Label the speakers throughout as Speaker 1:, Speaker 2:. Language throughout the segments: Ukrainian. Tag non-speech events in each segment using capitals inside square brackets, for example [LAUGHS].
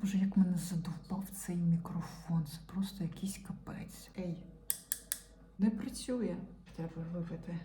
Speaker 1: Боже, як мене задовбав цей мікрофон. Це просто якийсь капець. Ей, не працює. Треба випити.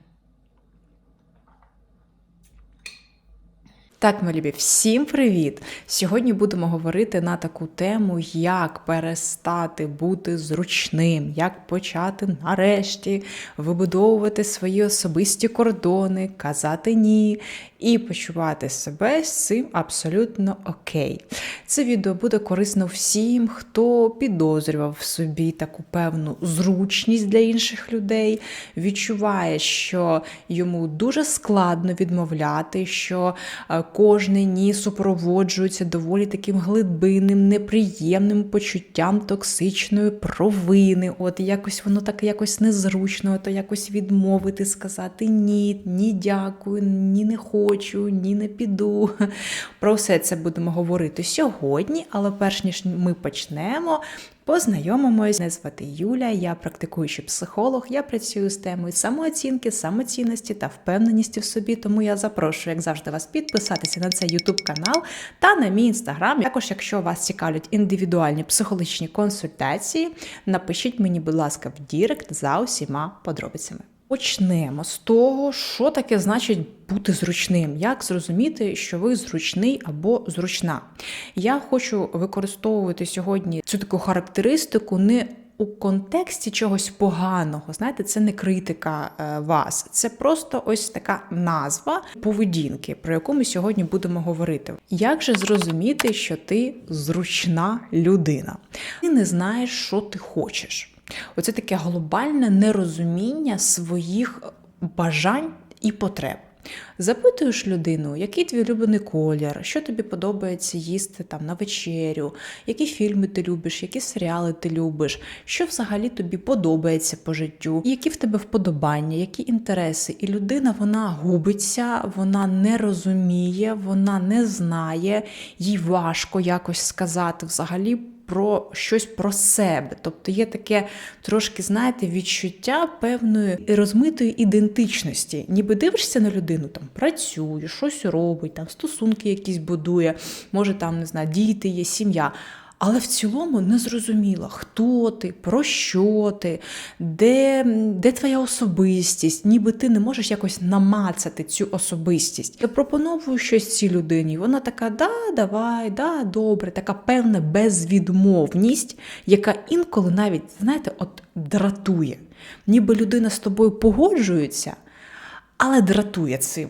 Speaker 2: Так, мої любі, всім привіт! Сьогодні будемо говорити на таку тему, як перестати бути зручним, як почати нарешті вибудовувати свої особисті кордони, казати ні і почувати себе з цим абсолютно окей. Це відео буде корисно всім, хто підозрював в собі таку певну зручність для інших людей, відчуває, що йому дуже складно відмовляти, що кожне ні супроводжується доволі таким глибинним, неприємним почуттям токсичної провини. От якось воно так якось незручно, то якось відмовити, сказати ні, ні, дякую, ні, не хочу, ні, не піду. Про все це будемо говорити сьогодні, але перш ніж ми почнемо. Познайомимось, мене звати Юля, я практикуючий психолог. Я працюю з темою самооцінки, самоцінності та впевненості в собі. Тому я запрошую, як завжди, вас підписатися на цей YouTube канал та на мій інстаграм. Також, якщо вас цікавлять індивідуальні психологічні консультації, напишіть мені, будь ласка, в Дірект за усіма подробицями. Почнемо з того, що таке значить бути зручним, як зрозуміти, що ви зручний або зручна. Я хочу використовувати сьогодні цю таку характеристику не у контексті чогось поганого. Знаєте, це не критика е, вас, це просто ось така назва поведінки, про яку ми сьогодні будемо говорити. Як же зрозуміти, що ти зручна людина? Ти не знаєш, що ти хочеш. Оце таке глобальне нерозуміння своїх бажань і потреб. Запитуєш людину, який твій улюблений колір, що тобі подобається їсти там на вечерю, які фільми ти любиш, які серіали ти любиш, що взагалі тобі подобається по життю, які в тебе вподобання, які інтереси. І людина вона губиться, вона не розуміє, вона не знає, їй важко якось сказати взагалі про щось про себе. Тобто є таке трошки, знаєте, відчуття певної розмитої ідентичності. Ніби дивишся на людину, там працює, щось робить, там стосунки якісь будує, може там не знаю, діти є, сім'я. Але в цілому не зрозуміло, хто ти, про що ти, де де твоя особистість, ніби ти не можеш якось намацати цю особистість. Я пропоную щось цій людині. Вона така, да, давай, да, добре, така певна безвідмовність, яка інколи навіть, знаєте, от дратує. Ніби людина з тобою погоджується. Але дратує цим.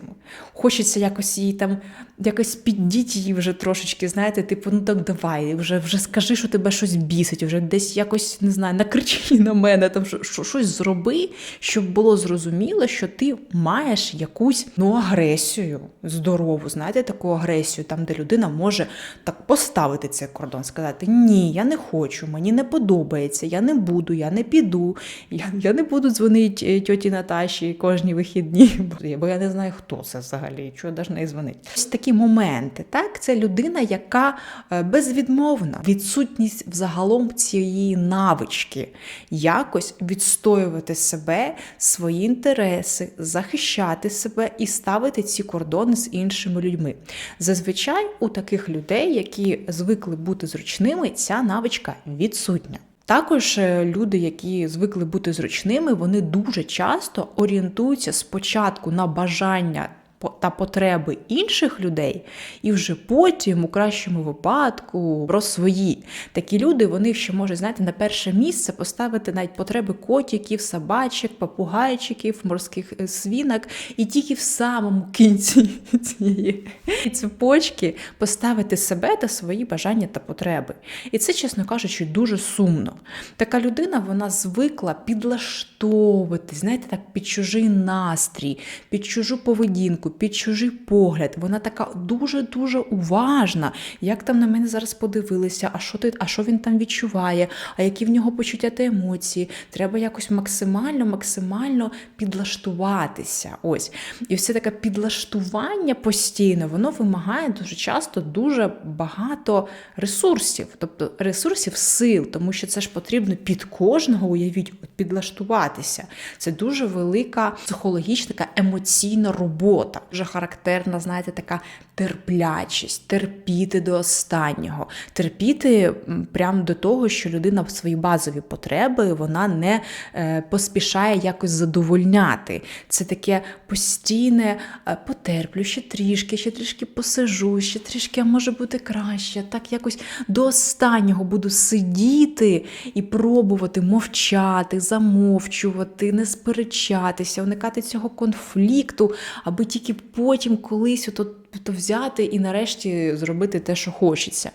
Speaker 2: Хочеться якось її там, якось піддіть її вже трошечки, знаєте, типу, ну так давай, вже вже скажи, що тебе щось бісить, вже десь якось не знаю, накричи на мене, там що, щось зроби, щоб було зрозуміло, що ти маєш якусь ну, агресію здорову, знаєте, таку агресію, там, де людина може так поставити цей кордон, сказати: Ні, я не хочу, мені не подобається, я не буду, я не піду, я, я не буду дзвонити тьоті Наташі кожні вихідні бо я не знаю, хто це взагалі, чого навіть не дзвонить. Ось такі моменти. Так, це людина, яка безвідмовна, відсутність взагалом цієї навички, якось відстоювати себе, свої інтереси, захищати себе і ставити ці кордони з іншими людьми. Зазвичай у таких людей, які звикли бути зручними, ця навичка відсутня. Також люди, які звикли бути зручними, вони дуже часто орієнтуються спочатку на бажання та потреби інших людей, і вже потім, у кращому випадку, про свої. Такі люди вони ще можуть знаєте, на перше місце поставити навіть потреби котиків, собачок, попугайчиків, морських свінок, і тільки в самому кінці [LAUGHS] цієї цепочки поставити себе та свої бажання та потреби. І це, чесно кажучи, дуже сумно. Така людина вона звикла підлаштовувати, знаєте, так, під чужий настрій, під чужу поведінку під чужий погляд. Вона така дуже-дуже уважна. Як там на мене зараз подивилися, а що ти, а що він там відчуває, а які в нього почуття та емоції. Треба якось максимально, максимально підлаштуватися. Ось. І все таке підлаштування постійно, воно вимагає дуже часто дуже багато ресурсів, тобто ресурсів сил, тому що це ж потрібно під кожного, уявіть, підлаштуватися. Це дуже велика психологічна, така емоційна робота. Дуже характерна, знаєте, така терплячість, терпіти до останнього, терпіти прямо до того, що людина в свої базові потреби вона не е, поспішає якось задовольняти. Це таке постійне е, потерплю ще трішки, ще трішки посижу, ще трішки а може бути краще. Так якось до останнього буду сидіти і пробувати мовчати, замовчувати, не сперечатися, уникати цього конфлікту, аби тільки потім колись ото то взяти і нарешті зробити те, що хочеться.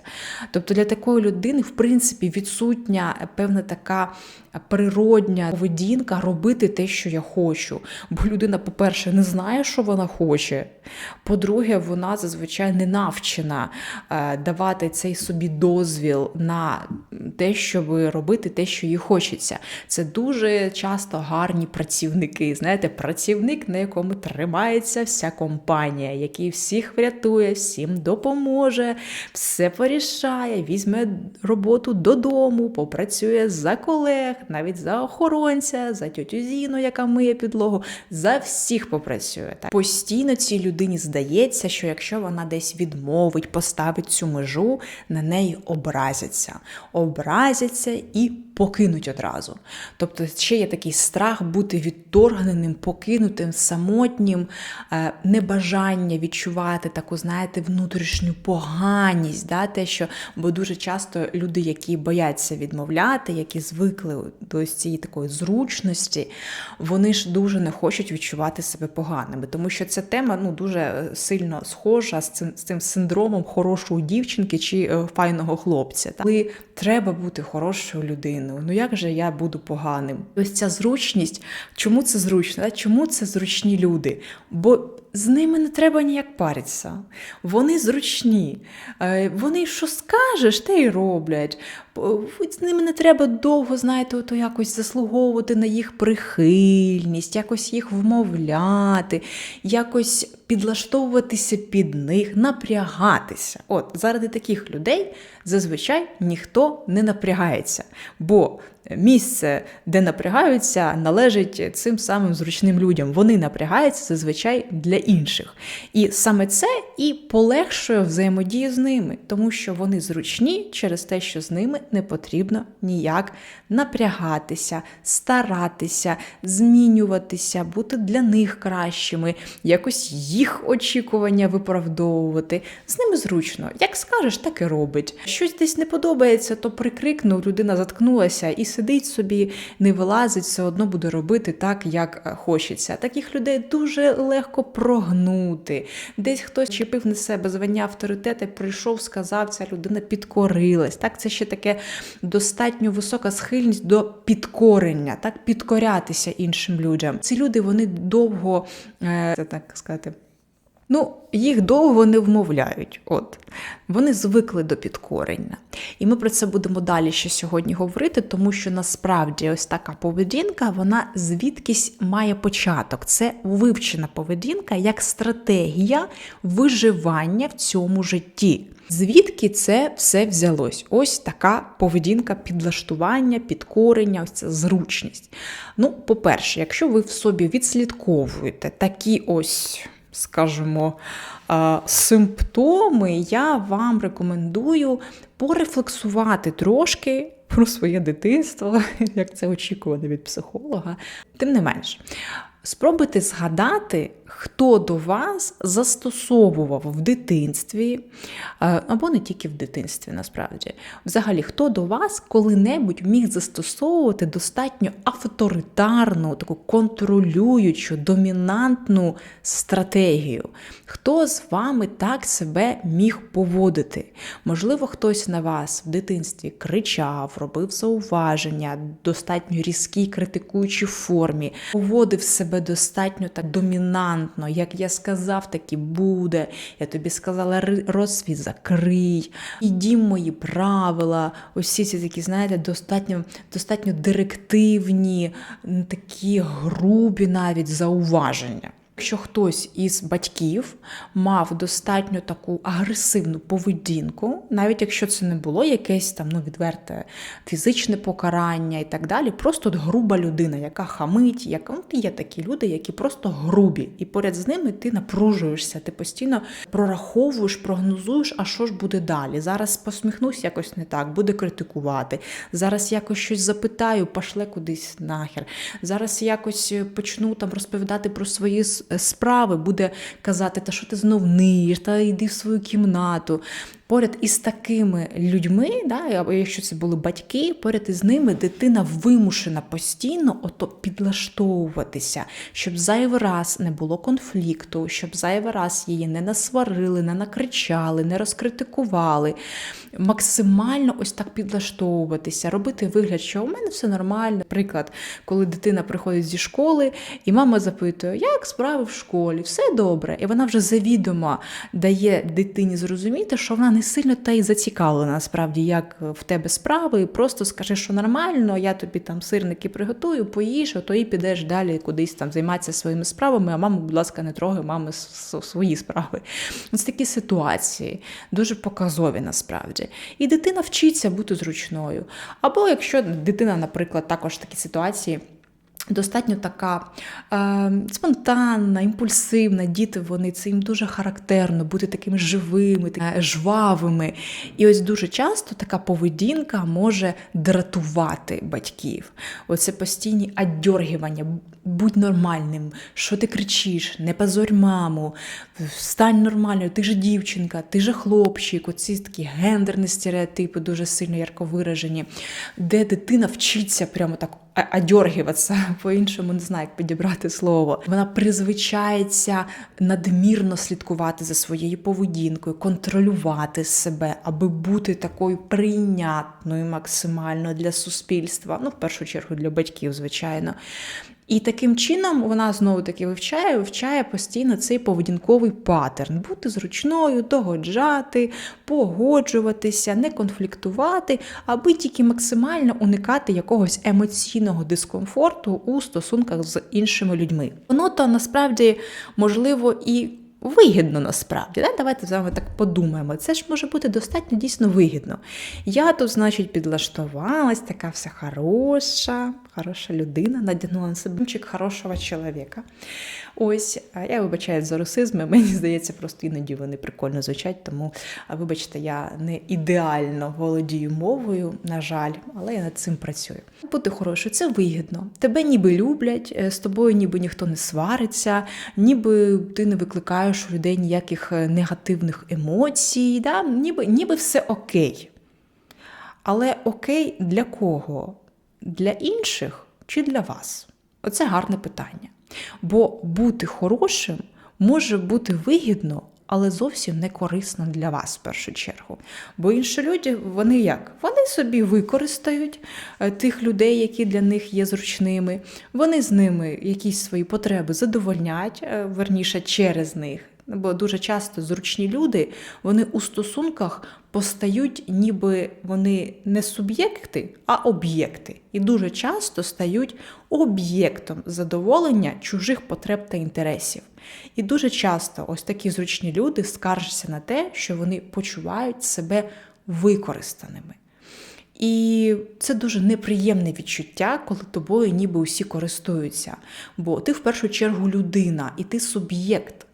Speaker 2: Тобто для такої людини, в принципі, відсутня певна така природня поведінка робити те, що я хочу. Бо людина, по-перше, не знає, що вона хоче. По-друге, вона зазвичай не навчена е, давати цей собі дозвіл на те, щоб робити те, що їй хочеться. Це дуже часто гарні працівники. Знаєте, працівник, на якому тримається вся компанія, який всіх врятує, всім допоможе, все порішає, візьме роботу додому, попрацює за колег, навіть за охоронця, за тьотю Зіну, яка миє підлогу, за всіх попрацює. Так? Постійно цій людині здається, що якщо вона десь відмовить, поставить цю межу, на неї образяться. Образяться і покинуть одразу. Тобто ще є такий страх бути відторгненим, покинутим, самотнім, е, небажання відчувати таку, знаєте, внутрішню поганість. Да? Те, що, бо дуже часто люди, які бояться відмовляти, які звикли до цієї такої зручності, вони ж дуже не хочуть відчувати себе поганими, тому що ця тема ну, дуже сильно схожа з цим, з цим синдромом хорошої дівчинки чи е, файного хлопця. Та? Коли треба бути хорошою людиною, ну як же я буду поганим? Ось ця зручність, чому це зручно? та? Чому це зручні люди? Бо з ними не треба ніяк паритися. Вони зручні. Е, Вони що скажеш, те й роблять. З ними не треба довго, знаєте, ото якось заслуговувати на їх прихильність, якось їх вмовляти, якось підлаштовуватися під них, напрягатися. От заради таких людей зазвичай ніхто не напрягається. Бо місце, де напрягаються, належить цим самим зручним людям. Вони напрягаються зазвичай для інших. І саме це і полегшує взаємодію з ними, тому що вони зручні через те, що з ними не потрібно ніяк напрягатися, старатися, змінюватися, бути для них кращими, якось їх очікування виправдовувати. З ними зручно. Як скажеш, так і робить. Щось десь не подобається, то прикрикнув, людина заткнулася і сидить собі, не вилазить, все одно буде робити так, як е, хочеться. Таких людей дуже легко прогнути. Десь хтось чіпив на себе звання авторитета, прийшов, сказав, ця людина підкорилась. Так, це ще таке достатньо висока схильність до підкорення, так, підкорятися іншим людям. Ці люди вони довго, е, це так сказати. Ну, їх довго не вмовляють. От вони звикли до підкорення. І ми про це будемо далі ще сьогодні говорити, тому що насправді ось така поведінка, вона звідкись має початок. Це вивчена поведінка як стратегія виживання в цьому житті. Звідки це все взялось? Ось така поведінка підлаштування, підкорення, ось ця зручність. Ну, по-перше, якщо ви в собі відслідковуєте такі ось скажімо, симптоми, я вам рекомендую порефлексувати трошки про своє дитинство, як це очікувано від психолога. Тим не менш, спробуйте згадати, хто до вас застосовував в дитинстві, е, або не тільки в дитинстві, насправді. Взагалі, хто до вас коли-небудь міг застосовувати достатньо авторитарну, таку контролюючу, домінантну стратегію? Хто з вами так себе міг поводити? Можливо, хтось на вас в дитинстві кричав, робив зауваження, достатньо різкій критикуючій формі, поводив себе достатньо так домінантно, як я сказав, так і буде. Я тобі сказала, розсвіт закрий, і мої правила. Усі ці такі, знаєте, достатньо, достатньо директивні, такі грубі навіть зауваження. Якщо хтось із батьків мав достатньо таку агресивну поведінку, навіть якщо це не було якесь там ну відверте фізичне покарання і так далі, просто от груба людина, яка хамить, яка ну, є такі люди, які просто грубі, і поряд з ними ти напружуєшся, ти постійно прораховуєш, прогнозуєш, а що ж буде далі. Зараз посміхнусь якось не так, буде критикувати. Зараз якось щось запитаю, пошле кудись нахер. Зараз якось е, почну там розповідати про свої справи, буде казати, та що ти знов ниєш, та йди в свою кімнату. Поряд із такими людьми, да, якщо це були батьки, поряд із ними дитина вимушена постійно ото підлаштовуватися, щоб зайвий раз не було конфлікту, щоб зайвий раз її не насварили, не накричали, не розкритикували. Максимально ось так підлаштовуватися, робити вигляд, що у мене все нормально. Приклад, коли дитина приходить зі школи, і мама запитує, як справи в школі, все добре. І вона вже завідомо дає дитині зрозуміти, що вона не сильно та й зацікавлена насправді, як в тебе справи. Просто скажи, що нормально, я тобі там сирники приготую, поїш, а то і підеш далі кудись там займатися своїми справами, а маму, будь ласка, не трогай, мами свої справи. Ось такі ситуації дуже показові насправді. І дитина вчиться бути зручною. Або якщо дитина, наприклад, також такі ситуації. Достатньо така е, спонтанна, імпульсивна. Діти вони це їм дуже характерно бути такими живими, такими, е, жвавими. І ось дуже часто така поведінка може дратувати батьків. Оце постійні аддьоргівання, будь нормальним, що ти кричиш, не позорь маму, стань нормально, ти же дівчинка, ти же хлопчик. Оці такі гендерні стереотипи дуже сильно ярко виражені, де дитина вчиться прямо так одергиватися, [LAUGHS] по-іншому не знаю, як підібрати слово. Вона призвичається надмірно слідкувати за своєю поведінкою, контролювати себе, аби бути такою прийнятною максимально для суспільства. Ну, в першу чергу для батьків, звичайно. І таким чином вона знову таки вивчає, вивчає постійно цей поведінковий паттерн: бути зручною, догоджати, погоджуватися, не конфліктувати, аби тільки максимально уникати якогось емоційного дискомфорту у стосунках з іншими людьми. Воно то насправді можливо і. Вигідно насправді, да? давайте з вами так подумаємо. Це ж може бути достатньо дійсно вигідно. Я тут, значить, підлаштувалась, така вся хороша, хороша людина, надягнула на себе мчик хорошого чоловіка. Ось, я вибачаю за русизми, мені здається, просто іноді вони прикольно звучать, тому, вибачте, я не ідеально володію мовою, на жаль, але я над цим працюю. Бути хорошою це вигідно. Тебе ніби люблять, е, з тобою ніби ніхто не свариться, ніби ти не викликаєш у людей ніяких е, негативних емоцій, да? ніби, ніби все окей. Але окей для кого? Для інших чи для вас? Оце гарне питання. Бо бути хорошим може бути вигідно, але зовсім не корисно для вас в першу чергу. Бо інші люди, вони як? Вони собі використають е, тих людей, які для них є зручними. Вони з ними якісь свої потреби задовольнять, е, верніше через них. Бо дуже часто зручні люди вони у стосунках постають, ніби вони не суб'єкти, а об'єкти. І дуже часто стають об'єктом задоволення чужих потреб та інтересів. І дуже часто ось такі зручні люди скаржаться на те, що вони почувають себе використаними. І це дуже неприємне відчуття, коли тобою ніби усі користуються. Бо ти в першу чергу людина, і ти суб'єкт.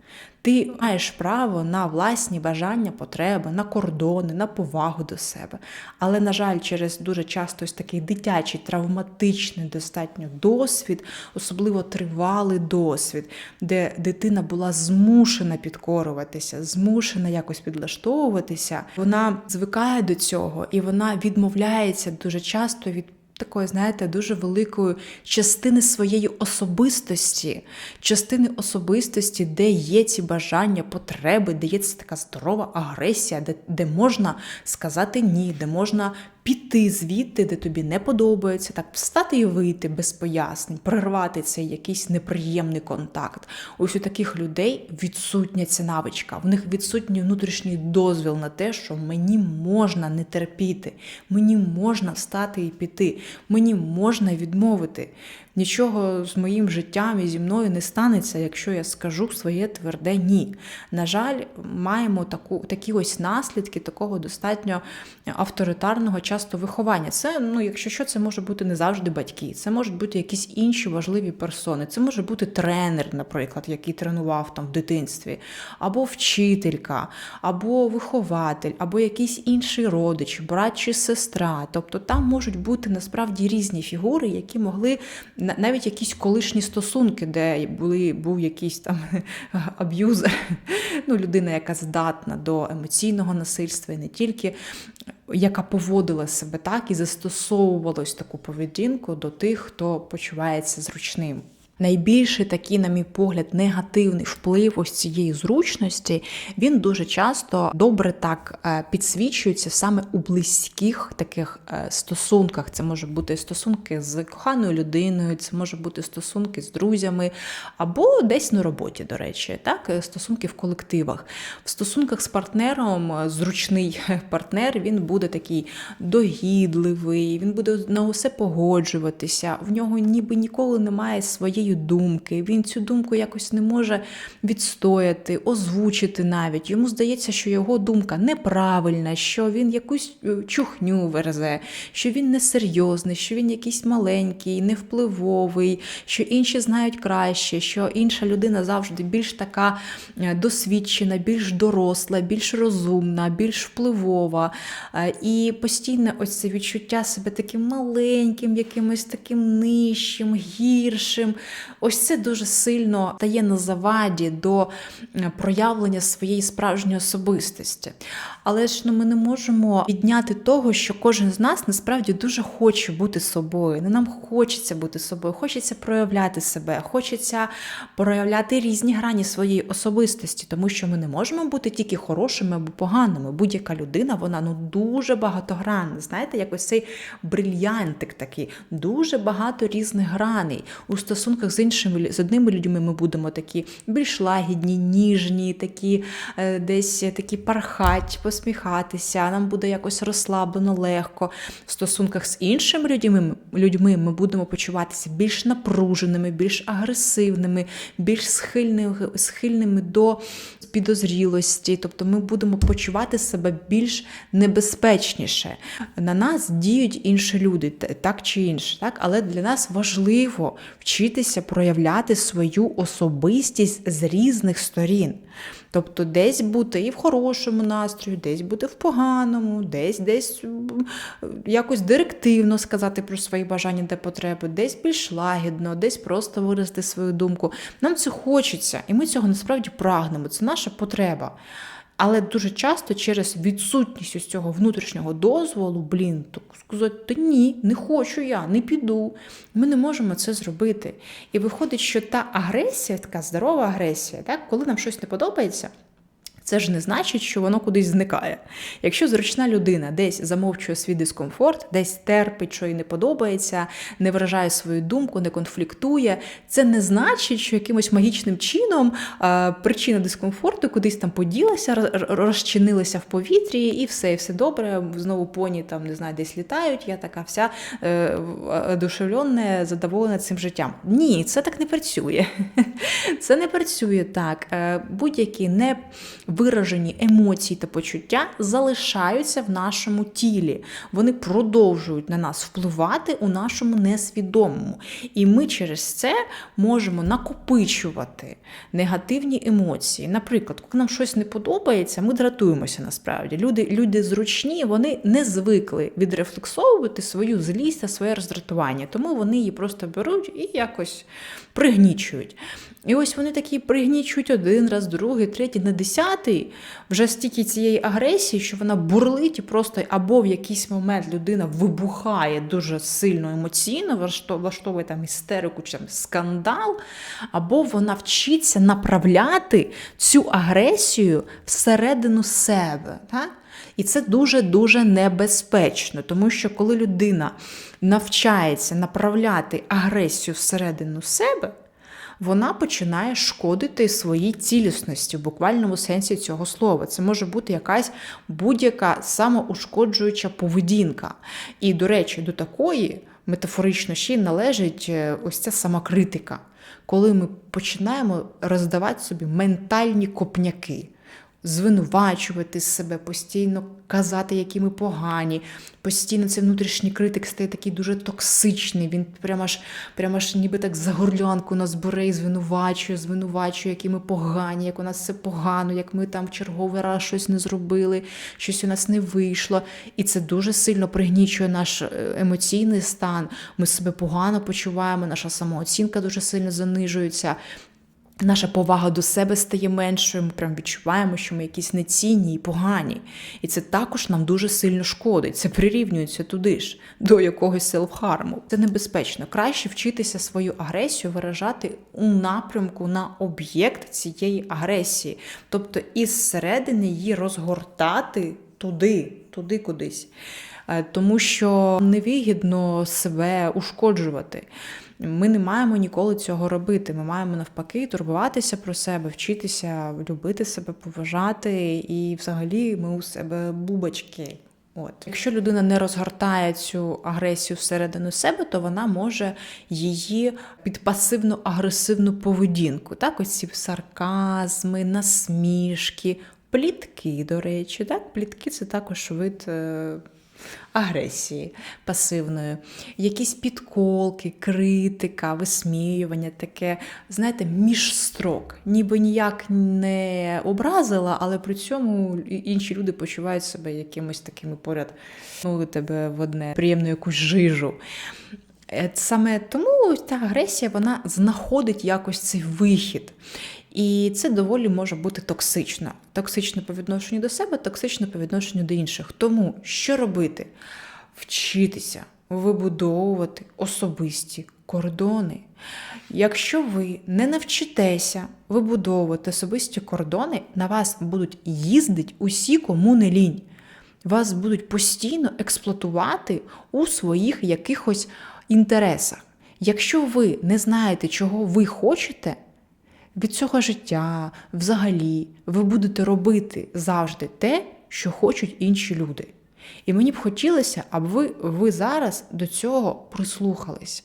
Speaker 2: Ти маєш право на власні бажання, потреби, на кордони, на повагу до себе. Але, на жаль, через дуже часто ось такий дитячий, травматичний достатньо досвід, особливо тривалий досвід, де дитина була змушена підкорюватися, змушена якось підлаштовуватися, вона звикає до цього і вона відмовляється дуже часто від такої, знаєте, дуже великої частини своєї особистості, частини особистості, де є ці бажання, потреби, де є ця така здорова агресія, де, де можна сказати ні, де можна піти звідти, де тобі не подобається, так встати і вийти без пояснень, прервати цей якийсь неприємний контакт. Ось у таких людей відсутня ця навичка. В них відсутній внутрішній дозвіл на те, що мені можна не терпіти, мені можна встати і піти, мені можна відмовити. Нічого з моїм життям і зі мною не станеться, якщо я скажу своє тверде ні. На жаль, маємо таку, такі ось наслідки такого достатньо авторитарного часто виховання. Це, ну, якщо що, це може бути не завжди батьки, це можуть бути якісь інші важливі персони. Це може бути тренер, наприклад, який тренував там в дитинстві, або вчителька, або вихователь, або якийсь інший родич, брат чи сестра. Тобто там можуть бути насправді різні фігури, які могли навіть якісь колишні стосунки, де були, був якийсь там [LAUGHS] аб'юзер, ну, людина, яка здатна до емоційного насильства і не тільки, яка поводила себе так і застосовувалась таку поведінку до тих, хто почувається зручним. Найбільший такий, на мій погляд, негативний вплив ось цієї зручності, він дуже часто добре так е, підсвічується саме у близьких таких е, стосунках. Це може бути стосунки з коханою людиною, це може бути стосунки з друзями, або десь на роботі, до речі, так, е, стосунки в колективах. В стосунках з партнером зручний [LAUGHS] партнер він буде такий догідливий, він буде на усе погоджуватися, в нього ніби ніколи немає своєї думки, він цю думку якось не може відстояти, озвучити навіть. Йому здається, що його думка неправильна, що він якусь е, чухню верзе, що він несерйозний, що він якийсь маленький, невпливовий, що інші знають краще, що інша людина завжди більш така е, досвідчена, більш доросла, більш розумна, більш впливова. Е, І постійне ось це відчуття себе таким маленьким, якимось таким нижчим, гіршим. Ось це дуже сильно стає на заваді до е, проявлення своєї справжньої особистості. Але ж ну, ми не можемо підняти того, що кожен з нас насправді дуже хоче бути собою. Ну, нам хочеться бути собою, хочеться проявляти себе, хочеться проявляти різні грані своєї особистості, тому що ми не можемо бути тільки хорошими або поганими. Будь-яка людина, вона ну дуже багатогранна. Знаєте, якось цей брильянтик такий, дуже багато різних граней. У стосунках з іншими з одними людьми ми будемо такі більш лагідні, ніжні, такі е, десь такі пархать, посміхатися. Нам буде якось розслаблено, легко. В стосунках з іншими людьми, людьми ми будемо почуватися більш напруженими, більш агресивними, більш схильними, схильними до підозрілості. Тобто ми будемо почувати себе більш небезпечніше. На нас діють інші люди, так чи інше. Так? Але для нас важливо вчитися проявляти свою особистість з різних сторін. Тобто десь бути і в хорошому настрої, десь бути в поганому, десь десь якось директивно сказати про свої бажання та потреби, десь більш лагідно, десь просто виразити свою думку. Нам це хочеться, і ми цього насправді прагнемо. Це наша потреба. Але дуже часто через відсутність ось цього внутрішнього дозволу, блін, то сказати, та ні, не хочу я, не піду. Ми не можемо це зробити. І виходить, що та агресія, така здорова агресія, так, коли нам щось не подобається. Це ж не значить, що воно кудись зникає. Якщо зручна людина десь замовчує свій дискомфорт, десь терпить, що їй не подобається, не виражає свою думку, не конфліктує, це не значить, що якимось магічним чином причина дискомфорту кудись там поділася, роз- роз- розчинилася в повітрі, і все, і все добре. Знову поні там не знаю, десь літають. Я така вся е, одушевлена, задоволена цим життям. Ні, це так не працює. [LAUGHS] Це не працює так. Е, Будь-які невиражені емоції та почуття залишаються в нашому тілі. Вони продовжують на нас впливати у нашому несвідомому. І ми через це можемо накопичувати негативні емоції. Наприклад, коли нам щось не подобається, ми дратуємося насправді. Люди, люди зручні, вони не звикли відрефлексовувати свою злість та своє роздратування, тому вони її просто беруть і якось пригнічують. І ось вони такі пригнічують один раз, другий, третій, на десятий, вже стільки цієї агресії, що вона бурлить і просто або в якийсь момент людина вибухає дуже сильно емоційно, влаштовує там істерику чи там скандал, або вона вчиться направляти цю агресію всередину себе. Так? І це дуже-дуже небезпечно, тому що коли людина навчається направляти агресію всередину себе, вона починає шкодити своїй цілісності в буквальному сенсі цього слова. Це може бути якась будь-яка самоушкоджуюча поведінка. І, до речі, до такої метафорично ще й належить е, ось ця самокритика, коли ми починаємо роздавати собі ментальні копняки. Звинувачувати себе, постійно казати, які ми погані. Постійно цей внутрішній критик стає такий дуже токсичний. Він прямо ж, прямо ж ніби так за горлянку нас бере і звинувачує, звинувачує, які ми погані, як у нас все погано, як ми там в черговий раз щось не зробили, щось у нас не вийшло. І це дуже сильно пригнічує наш е, емоційний стан. Ми себе погано почуваємо, наша самооцінка дуже сильно занижується. Наша повага до себе стає меншою, ми прям відчуваємо, що ми якісь нецінні і погані. І це також нам дуже сильно шкодить. Це прирівнюється туди ж, до якогось селфхарму. Це небезпечно. Краще вчитися свою агресію виражати у напрямку на об'єкт цієї агресії, тобто із середини її розгортати туди, туди кудись. Е, Тому що невигідно себе ушкоджувати. Ми не маємо ніколи цього робити. Ми маємо навпаки турбуватися про себе, вчитися любити себе, поважати, і взагалі ми у себе бубочки. От. Якщо людина не розгортає цю агресію всередину себе, то вона може її під пасивно-агресивну поведінку. Так, ось ці сарказми, насмішки, плітки, до речі. Так? Плітки це також вид. Агресії пасивної, якісь підколки, критика, висміювання, таке, знаєте, між строк. Ніби ніяк не образила, але при цьому інші люди почувають себе якимось такими поряд, ну, тебе в одне приємну якусь жижу. Е, Саме тому ця агресія вона знаходить якось цей вихід. І це доволі може бути токсично. Токсично по відношенню до себе, токсично по відношенню до інших. Тому що робити? Вчитися вибудовувати особисті кордони. Якщо ви не навчитеся вибудовувати особисті кордони, на вас будуть їздити усі, кому не лінь. Вас будуть постійно експлуатувати у своїх якихось інтересах. Якщо ви не знаєте, чого ви хочете від цього життя, взагалі, ви будете робити завжди те, що хочуть інші люди. І мені б хотілося, аби ви, ви зараз до цього прислухались.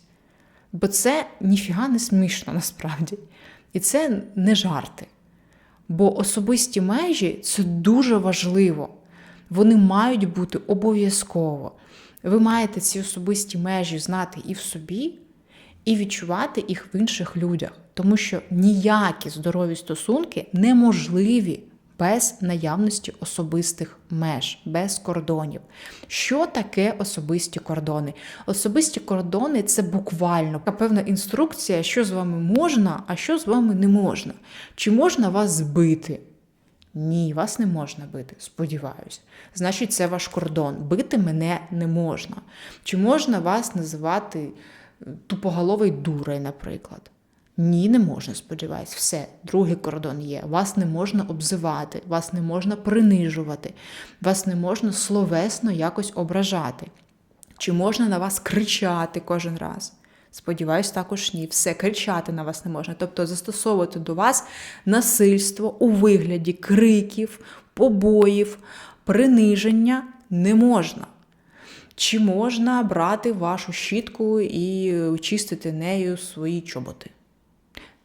Speaker 2: Бо це ніфіга не смішно [LAUGHS] насправді. І це не жарти. Бо особисті межі це дуже важливо. Вони мають бути обов'язково. Ви маєте ці особисті межі знати і в собі, і відчувати їх в інших людях. Тому що ніякі здорові стосунки неможливі без наявності особистих меж, без кордонів. Що таке особисті кордони? Особисті кордони це буквально певна інструкція, що з вами можна, а що з вами не можна. Чи можна вас збити? Ні, вас не можна бити, сподіваюся. Значить, це ваш кордон. Бити мене не можна. Чи можна вас називати е, тупоголовий дурою, наприклад? Ні, не можна, сподіваюсь. Все, другий кордон є. Вас не можна обзивати, вас не можна принижувати, вас не можна словесно якось ображати. Чи можна на вас кричати кожен раз? Сподіваюсь, також ні. Все, кричати на вас не можна. Тобто застосовувати до вас насильство у вигляді криків, побоїв, приниження не можна. Чи можна брати вашу щітку і чистити нею свої чоботи?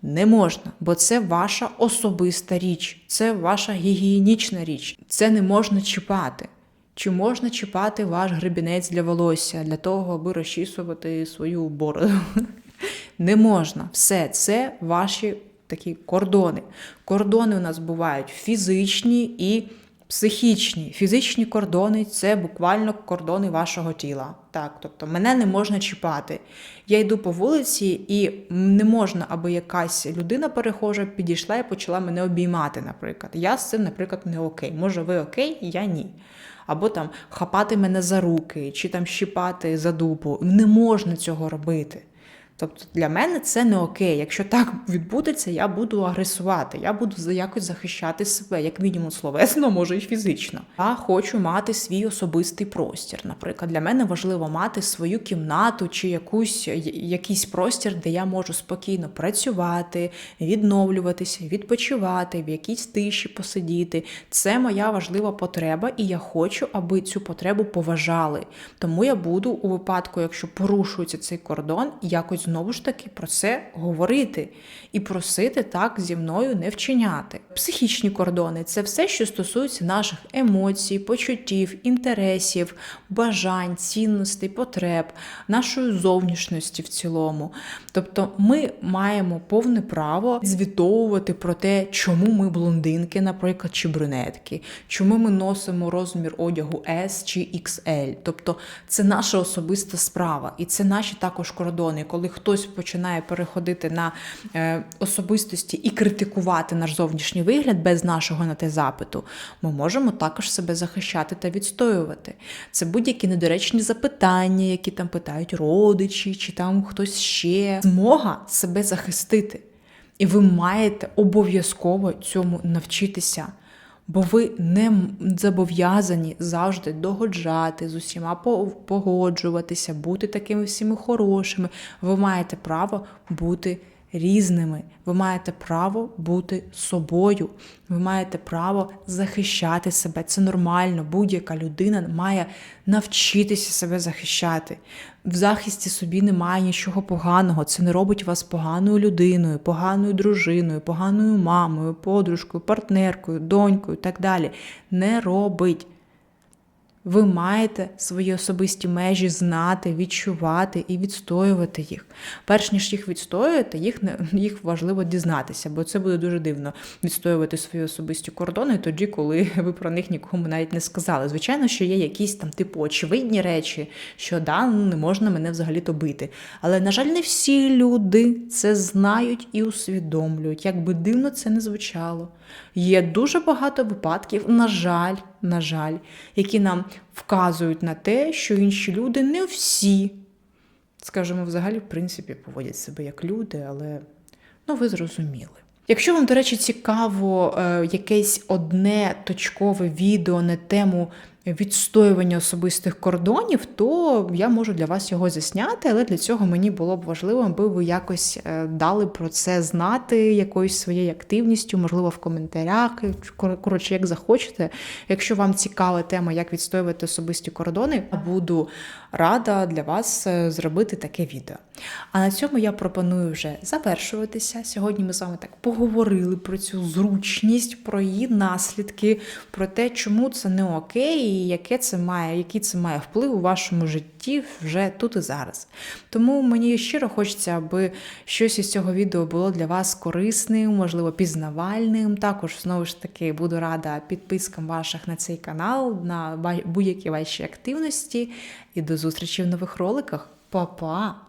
Speaker 2: Не можна, бо це ваша особиста річ, це ваша гігієнічна річ. Це не можна чіпати. Чи можна чіпати ваш гребінець для волосся для того, аби розчісувати свою бороду? [LAUGHS] Не можна. Все, це ваші такі кордони. Кордони у нас бувають фізичні і психічні. Фізичні кордони це буквально кордони вашого тіла. Так, тобто мене не можна чіпати. Я йду по вулиці, і не можна, аби якась людина перехожа підійшла і почала мене обіймати, наприклад. Я з цим, наприклад, не окей. Може, ви окей, я ні. Або там хапати мене за руки, чи там щипати за дупу. Не можна цього робити. Тобто для мене це не окей. Якщо так відбудеться, я буду агресувати, я буду якось захищати себе, як мінімум словесно, може і фізично. Я хочу мати свій особистий простір. Наприклад, для мене важливо мати свою кімнату чи якусь якийсь простір, де я можу спокійно працювати, відновлюватися, відпочивати, в якійсь тиші посидіти. Це моя важлива потреба, і я хочу, аби цю потребу поважали. Тому я буду у випадку, якщо порушується цей кордон, якось знову ж таки про це говорити і просити так зі мною не вчиняти. Психічні кордони це все, що стосується наших емоцій, почуттів, інтересів, бажань, цінностей, потреб, нашої зовнішності в цілому. Тобто ми маємо повне право звітовувати про те, чому ми блондинки, наприклад, чи брюнетки, чому ми носимо розмір одягу S чи XL. Тобто це наша особиста справа, і це наші також кордони. Коли хтось починає переходити на е, особистості і критикувати наш зовнішній вигляд без нашого на те запиту, ми можемо також себе захищати та відстоювати. Це будь-які недоречні запитання, які там питають родичі, чи там хтось ще. Змога себе захистити. І ви маєте обов'язково цьому навчитися. Бо ви не зобов'язані завжди догоджати з усіма по- погоджуватися, бути такими всіми хорошими. Ви маєте право бути різними. Ви маєте право бути собою. Ви маєте право захищати себе. Це нормально. Будь-яка людина має навчитися себе захищати. В захисті собі немає нічого поганого. Це не робить вас поганою людиною, поганою дружиною, поганою мамою, подружкою, партнеркою, донькою і так далі. Не робить. Ви маєте свої особисті межі знати, відчувати і відстоювати їх. Перш ніж їх відстоювати, їх не їх важливо дізнатися, бо це буде дуже дивно відстоювати свої особисті кордони тоді, коли [LAUGHS] ви про них нікому навіть не сказали. Звичайно, що є якісь там типу очевидні речі, що да, ну, не можна мене взагалі-то бити. Але, на жаль, не всі люди це знають і усвідомлюють, як би дивно це не звучало. Є дуже багато випадків, на жаль, на жаль, які нам вказують на те, що інші люди не всі, скажімо, взагалі, в принципі, поводять себе як люди, але ну, ви зрозуміли. Якщо вам, до речі, цікаво е, якесь одне точкове відео на тему відстоювання особистих кордонів, то я можу для вас його засняти, але для цього мені було б важливо, аби ви якось е, дали про це знати якоюсь своєю активністю, можливо, в коментарях. Коротше, як захочете. Якщо вам цікава тема, як відстоювати особисті кордони, буду рада для вас е, зробити таке відео. А на цьому я пропоную вже завершуватися. Сьогодні ми з вами так поговорили про цю зручність, про її наслідки, про те, чому це не окей, і яке це має, який це має вплив у вашому житті вже тут і зараз. Тому мені щиро хочеться, аби щось із цього відео було для вас корисним, можливо, пізнавальним. Також знову ж таки буду рада підпискам ваших на цей канал, на будь-які ваші активності. І до зустрічі в нових роликах. Па-па!